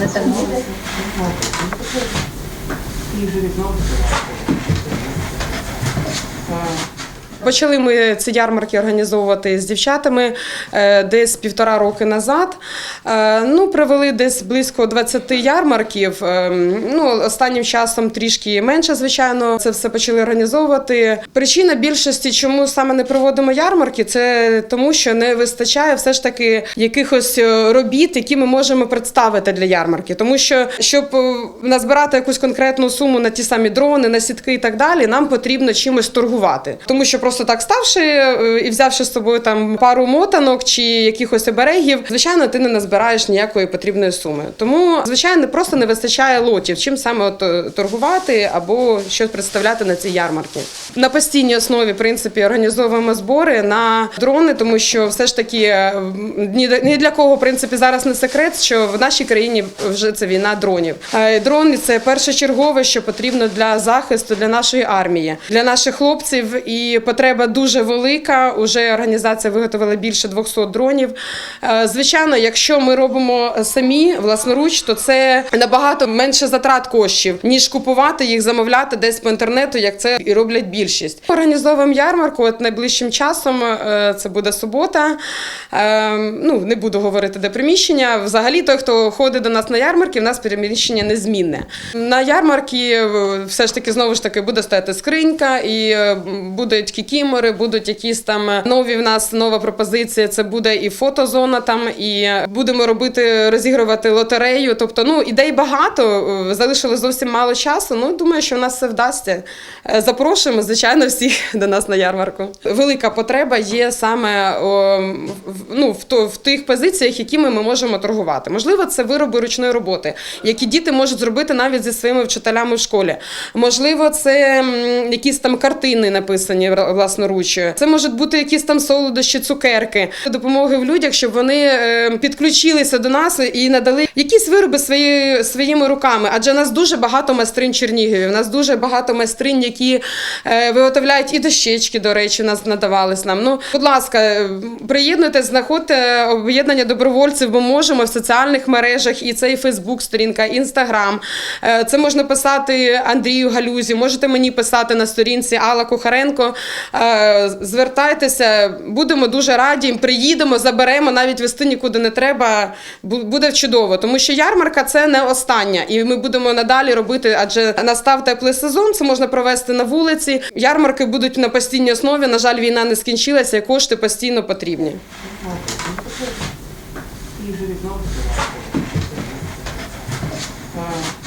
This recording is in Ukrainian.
Не так буде. Почали ми ці ярмарки організовувати з дівчатами е, десь півтора роки назад. Е, Ну, провели десь близько 20 ярмарків. Е, Ну, останнім часом трішки менше, звичайно, це все почали організовувати. Причина більшості, чому саме не проводимо ярмарки, це тому, що не вистачає все ж таки якихось робіт, які ми можемо представити для ярмарки. Тому що щоб назбирати якусь конкретну суму на ті самі дрони, на сітки і так далі, нам потрібно чимось торгувати. Тому що просто так ставши е, і взявши з собою там пару мотанок чи якихось оберегів, звичайно, ти не назбираєш ніякої потрібної суми. Тому, звичайно, просто не вистачає лотів, чим саме от е, торгувати або щось представляти на цій ярмарці. На постійній основі, в принципі, організовуємо збори на дрони, тому що все ж таки е, ні для- кого, в принципі, зараз не секрет, що в нашій країні вже це війна дронів. Дрони це першочергове, що потрібно для захисту для нашої армії, для наших хлопців. І потреба дуже велика. Уже організація виготовила більше 200 дронів. Е, Звичайно, якщо ми робимо самі власноруч, то це набагато менше затрат коштів, ніж купувати їх, замовляти десь по інтернету, як це і роблять більшість. Організовуємо ярмарку. От найближчим часом е, це буде субота. Е, Ну не буду говорити, де приміщення. Взагалі, той, хто ходить до нас на ярмарки, в нас приміщення незмінне. На ярмарки все ж таки знову ж таки буде стояти скринька, і будуть кікімори, будуть якісь там нові в нас нова пропозиція. Це буде і фотозона там, і будемо робити розігрувати лотерею. Тобто, ну ідей багато. е, Залишилось зовсім мало часу. Ну думаю, що в нас все вдасться. Е, Запрошуємо, звичайно, всіх до нас на ярмарку. Велика потреба є саме в- ну, в, то, в тих позиціях, якими ми можемо торгувати. Можливо, це вироби ручної роботи, які діти можуть зробити навіть зі своїми вчителями в школі. Можливо, це якісь там картини написані вра- власноруч. Це можуть бути якісь там солодощі, цукерки, допомоги в людях, щоб вони е, підключилися до нас і надали якісь вироби свої, своїми руками. Адже нас дуже багато майстринь Чернігові. У нас дуже багато майстринь, які е, виготовляють і дощечки, до речі, нас надавались нам. Ну, будь ласка, е, приєднуйтесь, знаходьте об'єднання добровольців, бо можемо в соціальних мережах, і це і Фейсбук, сторінка, Інстаграм. Це можна писати Андрію Галюзі, можете мені писати на сторінці Алла Кухаренко. Е, звертайтеся, будемо дуже раді. Приїдемо, заберемо навіть вести нікуди не треба. Буде чудово, тому що ярмарка це не остання, і ми будемо надалі робити, адже настав теплий сезон. Це можна провести на вулиці. Ярмарки будуть на постійній основі. На жаль, війна не скінчилася, і кошти постійно потрібні. Thank.